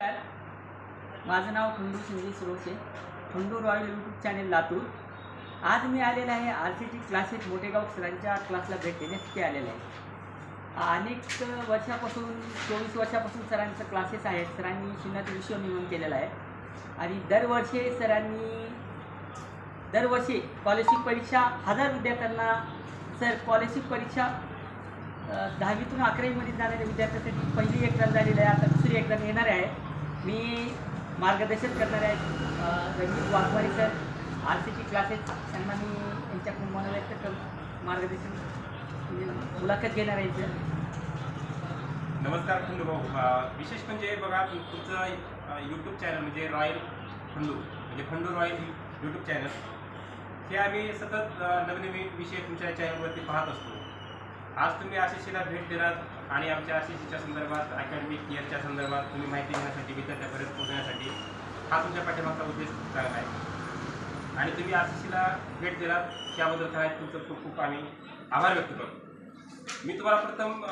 माझं नाव Khandu Sanjay Suroshe Khandu royal YouTube channel Latur. आज मी आलेला आहे R C T classes Mothegaon सरांच्या क्लासला भेट देण्यासाठी आलेलं आहे. अनेक वर्षापासून चोवीस वर्षापासून सरांचं क्लासेस आहेत. सरांनी शून्यात विषय निवडून केलेला आहे. आणि दरवर्षी सरांनी दरवर्षी स्कॉलरशिप परीक्षा हजार विद्यार्थ्यांना सर स्कॉलरशिप परीक्षा दहावीतून अकरावीमध्ये जाणाऱ्या विद्यार्थ्यांसाठी पहिली एक्झाम झालेली आहे. आता दुसरी एक्झाम येणार आहे. मी मार्गदर्शन करणार आहे अ, Ranjit Waghmare sir R C T classes त्यांना मी यांच्या मनोव्यक्त कर मार्गदर्शन म्हणजे मुलाखत घेणार आहे सर नमस्कार खंडू भाऊ. विशेष म्हणजे बघा तुमचं यूट्यूब चॅनल म्हणजे रॉयल खंडू म्हणजे खंडू रॉयल यूट्यूब चॅनल हे आम्ही सतत नवनवीन विषय तुमच्या चॅनलवरती पाहत असतो. आज तुम्ही आशिषीला भेट देणार आणि आमच्या आशिषीच्या संदर्भात अकॅडमिक इयरच्या संदर्भात तुम्ही माहिती घेण्यासाठी विद्यार्थ्यापर्यंत पोहोचण्यासाठी हा तुमच्या पाठीमागचा उद्देश चांगला आहे. आणि तुम्ही आशिषीला भेट दिलात त्याबद्दल काय तुमचं खूप खूप आम्ही आभार व्यक्त करतो. मी तुम्हाला प्रथम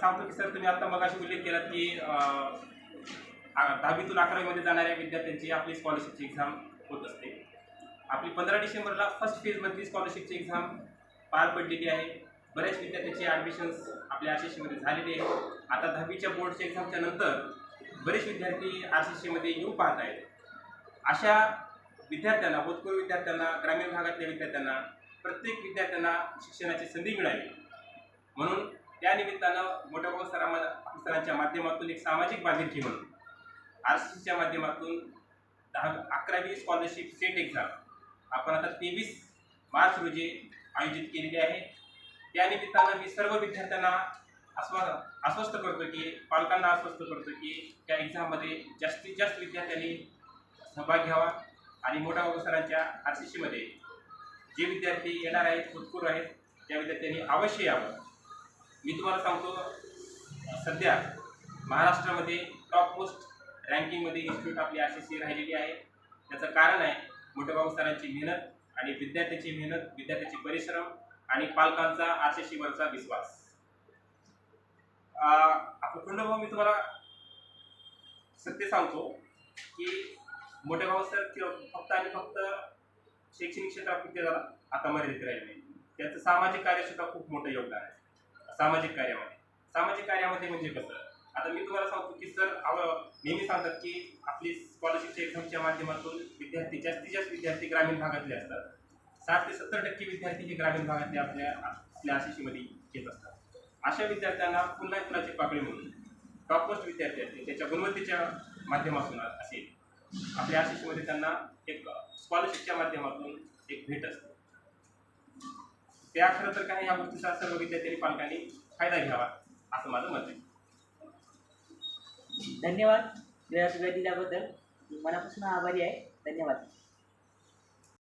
सांगतो की सर तुम्ही आता मगाशी उल्लेख केला की आ- दहावीतून अकरावीमध्ये जाणाऱ्या विद्यार्थ्यांची आपली स्कॉलरशिपची एक्झाम होत असते. आपली पंधरा डिसेंबरला फर्स्ट फेजमधली स्कॉलरशिपची एक्झाम पार पडलेली आहे. बऱ्याच विद्यार्थ्याचे ॲडमिशन्स आपल्या आर सी सीमध्ये झालेले आहेत. आता दहावीच्या बोर्डच्या एक्झामच्या नंतर बरेच विद्यार्थी आर सी सीमध्ये येऊ पाहत आहेत अशा विद्यार्थ्यांना होतकरू विद्यार्थ्यांना ग्रामीण भागातल्या विद्यार्थ्यांना प्रत्येक विद्यार्थ्यांना शिक्षणाची संधी मिळावी. म्हणून त्या निमित्तानं मोठ्या भाऊ सरामा सरांच्या माध्यमातून एक सामाजिक बांधिलकी म्हणून आर सी सीच्या माध्यमातून दहा अकरावी स्कॉलरशिप सेट एक्झाम आपण आता तेवीस मार्च रोजी आयोजित केलेली आहे. त्या निमित्तानं मी सर्व विद्यार्थ्यांना आश्वा आश्वस्त करतो की पालकांना आश्वस्त करतो की त्या एक्झाममध्ये जास्तीत जास्त विद्यार्थ्यांनी सहभाग घ्यावा आणि मोठ्या भाऊ सरांच्या आर सी सीमध्ये जे विद्यार्थी येणार आहेत उत्पूर आहेत त्या विद्यार्थ्यांनी अवश्य यावं. मी तुम्हाला सांगतो सध्या महाराष्ट्रामध्ये टॉप मोस्ट रँकिंगमध्ये इन्स्टिट्यूट आपली आर सी सी राहिलेली आहे. त्याचं कारण आहे मोठेबाबू सरांची मेहनत आणि विद्यार्थ्याची मेहनत विद्यार्थ्याचे परिश्रम आणि पालकांचा आर विश्वास. सीवरचा विश्वास अखंडभाऊ मी तुम्हाला सत्य सांगतो की मोठे भाऊ सर किंवा फक्त आणि फक्त शैक्षणिक क्षेत्रात झाला आता मर्यादित राहिले त्याचं सामाजिक कार्यसुद्धा खूप मोठं योगदान आहे. सामाजिक कार्यामध्ये. सामाजिक कार्यामध्ये म्हणजे कसं? आता मी तुम्हाला सांगतो की सर नेहमी सांगतात की आपली स्कॉलरशिपच्या एक्झामच्या माध्यमातून विद्यार्थी जास्तीत जास्त विद्यार्थी ग्रामीण भागातले असतात. साठ ते सत्तर टक्के विद्यार्थी हे ग्रामीण भागातले आपल्या आपल्या आशिषीमध्ये येत असतात. अशा विद्यार्थ्यांना पुन्हा कुणाची पाकळी म्हणून टॉप मोस्ट विद्यार्थी असतील त्याच्या गुणवत्तेच्या माध्यमातून असेल आपल्या आशिषीमध्ये त्यांना एक स्कॉलरशिपच्या माध्यमातून एक भेट असते. त्या खरं तर काही या गोष्टीचा सर्व विद्यार्थ्यांनी पालकांनी फायदा घ्यावा असं माझं मत आहे. धन्यवाद. वेळ वेळ दिल्याबद्दल. मनापासून आभारी आहे. धन्यवाद.